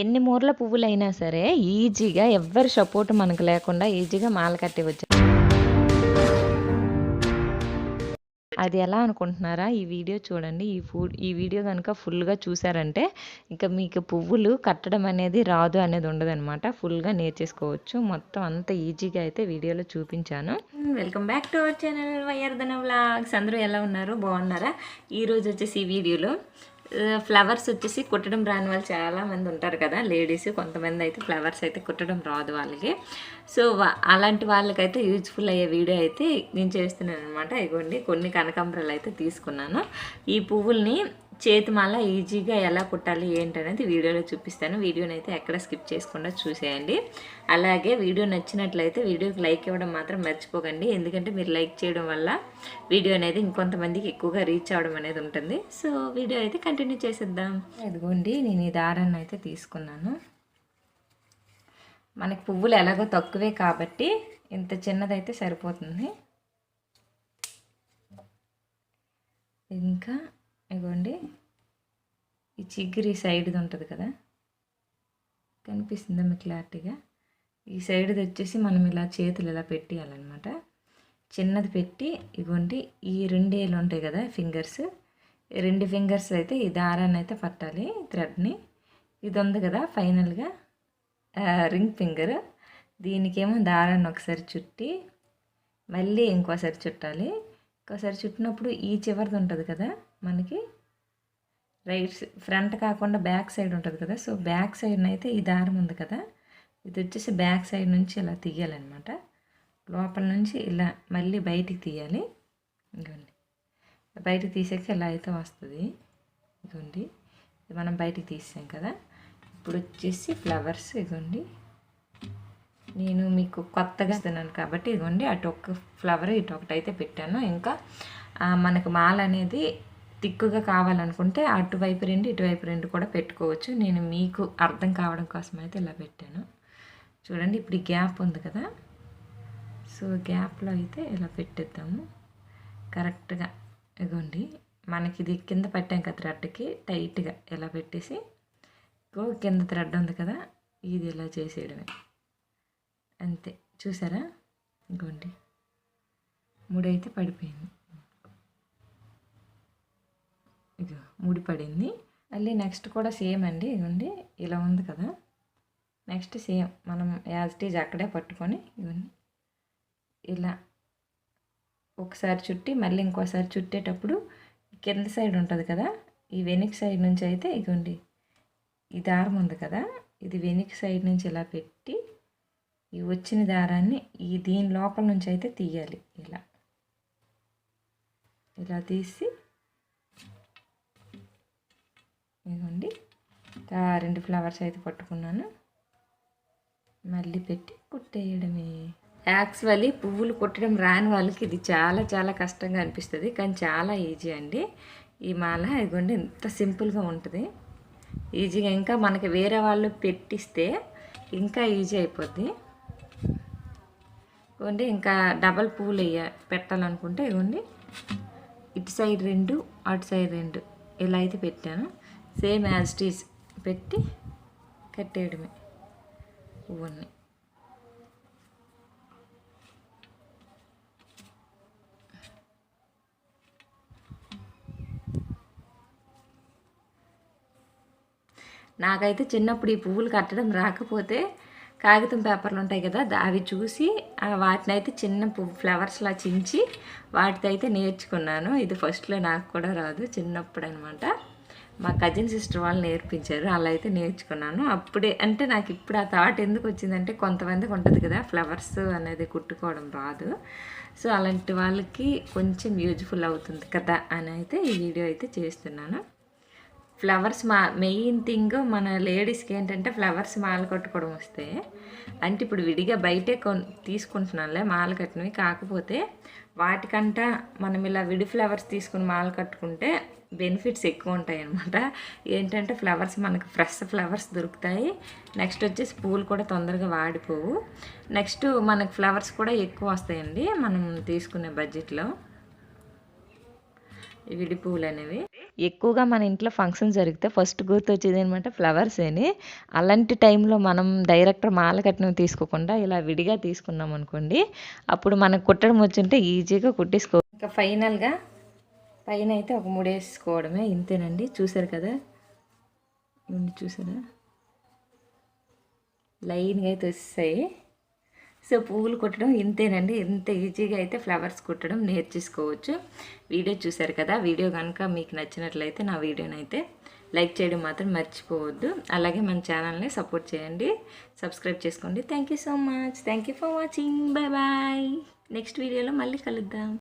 ఎన్ని మూరల పువ్వులైనా సరే ఈజీగా ఎవ్వరి సపోర్ట్ మనకు లేకుండా ఈజీగా మాల కట్టేవచ్చు అది ఎలా అనుకుంటున్నారా? ఈ వీడియో చూడండి. ఈ ఫుడ్ ఈ వీడియో కనుక ఫుల్గా చూసారంటే ఇంకా మీకు పువ్వులు కట్టడం అనేది రాదు అనేది ఉండదన్నమాట. ఫుల్గా నేర్చేసుకోవచ్చు. మొత్తం అంత ఈజీగా అయితే వీడియోలో చూపించాను. Welcome back to our channel వైఆర్ధన vlogs. అందరూ ఎలా ఉన్నారు? బాగున్నారా? ఈరోజు వచ్చేసి ఈ వీడియోలో ఫ్లవర్స్ వచ్చేసి కుట్టడం రాని వాళ్ళు చాలామంది ఉంటారు కదా లేడీస్ కొంతమంది అయితే ఫ్లవర్స్ అయితే కుట్టడం రాదు వాళ్ళకి. సో అలాంటి వాళ్ళకైతే యూజ్ఫుల్ అయ్యే వీడియో అయితే నేను చేస్తున్నాను అనమాట ఇగోండి కొన్ని కనకాంబరాలు అయితే తీసుకున్నాను. ఈ పువ్వుల్ని చేతిమాల ఈజీగా ఎలా కుట్టాలి ఏంటనేది వీడియోలో చూపిస్తాను. వీడియోని అయితే ఎక్కడ స్కిప్ చేయకుండా చూసేయండి. అలాగే వీడియో నచ్చినట్లయితే వీడియోకి లైక్ ఇవ్వడం మాత్రం మర్చిపోకండి. ఎందుకంటే మీరు లైక్ చేయడం వల్ల వీడియో అనేది ఇంకొంతమందికి ఎక్కువగా రీచ్ అవ్వడం అనేది ఉంటుంది. సో వీడియో అయితే కంటిన్యూ చేసేద్దాం. ఇదిగోండి నేను ఈ దారాన్ని అయితే తీసుకున్నాను. మనకి పువ్వులు ఎలాగో తక్కువే కాబట్టి ఇంత చిన్నదైతే సరిపోతుంది. ఇంకా ఇగోండి ఈ చిగురి సైడ్ది ఉంటుంది కదా? కనిపిస్తుందా మీకు క్లారిటీగా? ఈ సైడ్ది వచ్చేసి మనం ఇలా చేతులు ఇలా పెట్టేయాలన్నమాట. చిన్నది పెట్టి ఇగోండి ఈ రెండేళ్ళు ఉంటాయి కదా ఫింగర్స్ రెండు ఫింగర్స్ అయితే ఈ దారాన్ని అయితే పట్టాలి థ్రెడ్ని ఇది ఉంది కదా ఫైనల్గా రింగ్ ఫింగర్ దీనికేమో దారాన్ని ఒకసారి చుట్టి మళ్ళీ ఇంకోసారి చుట్టాలి. ఇంకోసారి చుట్టినప్పుడు ఈ చివరిది ఉంటుంది కదా? మనకి రైట్ ఫ్రంట్ కాకుండా బ్యాక్ సైడ్ ఉంటుంది కదా సో బ్యాక్ సైడ్ అయితే ఈ దారం ఉంది కదా ఇది వచ్చేసి బ్యాక్ సైడ్ నుంచి ఇలా తీయాలన్నమాట. లోపల నుంచి ఇలా మళ్ళీ బయటికి తీయాలి. ఇదిగోండి. బయటికి తీసాక ఇలా అయితే వస్తుంది. ఇదిగోండి. ఇది మనం బయటికి తీసాం కదా. ఇప్పుడు వచ్చేసి ఫ్లవర్స్ ఇదిగోండి. నేను మీకు కొత్తగా ఇస్తున్నాను కాబట్టి ఇదిగోండి అటు ఒక ఫ్లవర్ ఇటు ఒకటి అయితే పెట్టాను. ఇంకా మనకు మాల అనేది తిక్కుగా కావాలనుకుంటే అటువైపు రెండు ఇటువైపు రెండు కూడా పెట్టుకోవచ్చు. నేను మీకు అర్థం కావడం కోసం అయితే ఇలా పెట్టాను. చూడండి ఇప్పుడు ఈ గ్యాప్ ఉంది కదా. సో గ్యాప్లో అయితే ఇలా పెట్టేద్దాము. కరెక్ట్గా ఇగోండి. మనకి ఇది కింద పెట్టాం కదా థ్రెడ్కి టైట్గా ఇలా పెట్టేసి ఇంకో కింద థ్రెడ్ ఉంది కదా ఇది ఇలా చేసేయడమే. అంతే. చూసారా? ఇంకోండి మూడైతే పడిపోయింది. ముడిపడింది. మళ్ళీ నెక్స్ట్ కూడా సేమ్ అండి ఇవ్వండి ఇలా ఉంది కదా. నెక్స్ట్ సేమ్ మనం యాజ్ టీజ్ అక్కడే పట్టుకొని ఇవ్వండి ఇలా ఒకసారి చుట్టి మళ్ళీ ఇంకోసారి చుట్టేటప్పుడు కింద సైడ్ ఉంటుంది కదా ఈ వెనక్ సైడ్ నుంచి అయితే ఇదిగోండి ఈ దారం ఉంది కదా ఇది వెనక్ సైడ్ నుంచి ఇలా పెట్టి ఈ వచ్చిన దారాన్ని ఈ దీని లోపల నుంచి అయితే తీయాలి ఇలా. ఇలా తీసి ఇదిగోండి. రెండు ఫ్లవర్స్ అయితే పట్టుకున్నాను. మళ్ళీ పెట్టి కుట్టేయడమే. యాక్చువల్లీ పువ్వులు కుట్టడం రాని వాళ్ళకి ఇది చాలా చాలా కష్టంగా అనిపిస్తుంది. కానీ చాలా ఈజీ అండి. ఈ మాల ఇదిగోండి ఎంత సింపుల్గా ఉంటుంది. ఈజీగా ఇంకా మనకి వేరే వాళ్ళు పెట్టిస్తే ఇంకా ఈజీ అయిపోద్ది. ఇవ్వండి ఇంకా డబల్ పువ్వులు వేయ పెట్టాలనుకుంటే ఇవ్వండి ఇటు సైడ్ రెండు అటు సైడ్ రెండు. ఇలా అయితే పెట్టాను. సేమ్ యాజ్ టీజ్ పెట్టి కట్టేయడమే పువ్వుని నాకైతే చిన్నప్పుడు ఈ పువ్వులు కట్టడం రాకపోతే కాగితం పేపర్లు ఉంటాయి కదా అవి చూసి వాటిని అయితే చిన్న పువ్వు ఫ్లవర్స్లా చించి వాటితో అయితే నేర్చుకున్నాను. ఇది ఫస్ట్లో నాకు కూడా రాదు చిన్నప్పుడు అనమాట మా కజిన్ సిస్టర్ వాళ్ళు నేర్పించారు. అలా అయితే నేర్చుకున్నాను. అప్పుడే అంటే నాకు ఇప్పుడు ఆ థాట్ ఎందుకు వచ్చిందంటే కొంతమందికి ఉంటుంది కదా ఫ్లవర్స్ అనేది కుట్టుకోవడం రాదు. సో అలాంటి వాళ్ళకి కొంచెం యూజ్ఫుల్ అవుతుంది కదా అని అయితే ఈ వీడియో అయితే చేస్తున్నాను. ఫ్లవర్స్ మా మెయిన్ థింగ్ మన లేడీస్కి ఏంటంటే ఫ్లవర్స్ మాల కట్టుకోవడం వస్తే అంటే ఇప్పుడు విడిగా బయటే కొన్ తీసుకుంటున్నానులే మాల కట్టినవి. కాకపోతే వాటికంట మనం ఇలా విడి ఫ్లవర్స్ తీసుకుని మాల కట్టుకుంటే బెనిఫిట్స్ ఎక్కువ ఉంటాయి అనమాట ఏంటంటే ఫ్లవర్స్ మనకు ఫ్రెష్ ఫ్లవర్స్ దొరుకుతాయి. నెక్స్ట్ వచ్చేసి పూలు కూడా తొందరగా వాడిపోవు. నెక్స్ట్ మనకు ఫ్లవర్స్ కూడా ఎక్కువ వస్తాయండి మనం తీసుకునే బడ్జెట్లో. విడి పువ్వులు అనేవి ఎక్కువగా మన ఇంట్లో ఫంక్షన్ జరిగితే ఫస్ట్ గుర్తు వచ్చేది అనమాట ఫ్లవర్స్ అని అలాంటి టైంలో మనం డైరెక్ట్ మాల కట్టినవి తీసుకోకుండా ఇలా విడిగా తీసుకున్నాం అనుకోండి అప్పుడు మనకు కుట్టడం వచ్చింటే ఈజీగా కుట్టేసుకో ఇంకా ఫైనల్గా పైన అయితే ఒక మూడు వేసుకోవడమే ఇంతేనండి. చూసారు కదా? ఇవన్నీ చూసారా లైన్గా అయితే వస్తాయి. సో పువ్వులు కుట్టడం ఇంతేనండి. ఇంత ఈజీగా అయితే ఫ్లవర్స్ కుట్టడం నేర్చేసుకోవచ్చు. వీడియో చూసారు కదా? వీడియో కనుక మీకు నచ్చినట్లయితే నా వీడియోని అయితే లైక్ చేయడం మాత్రం మర్చిపోవద్దు. అలాగే మన ఛానల్ని సపోర్ట్ చేయండి. సబ్స్క్రైబ్ చేసుకోండి. Thank you so much. Thank you for watching. Bye bye. Next వీడియోలో మళ్ళీ కలుద్దాం.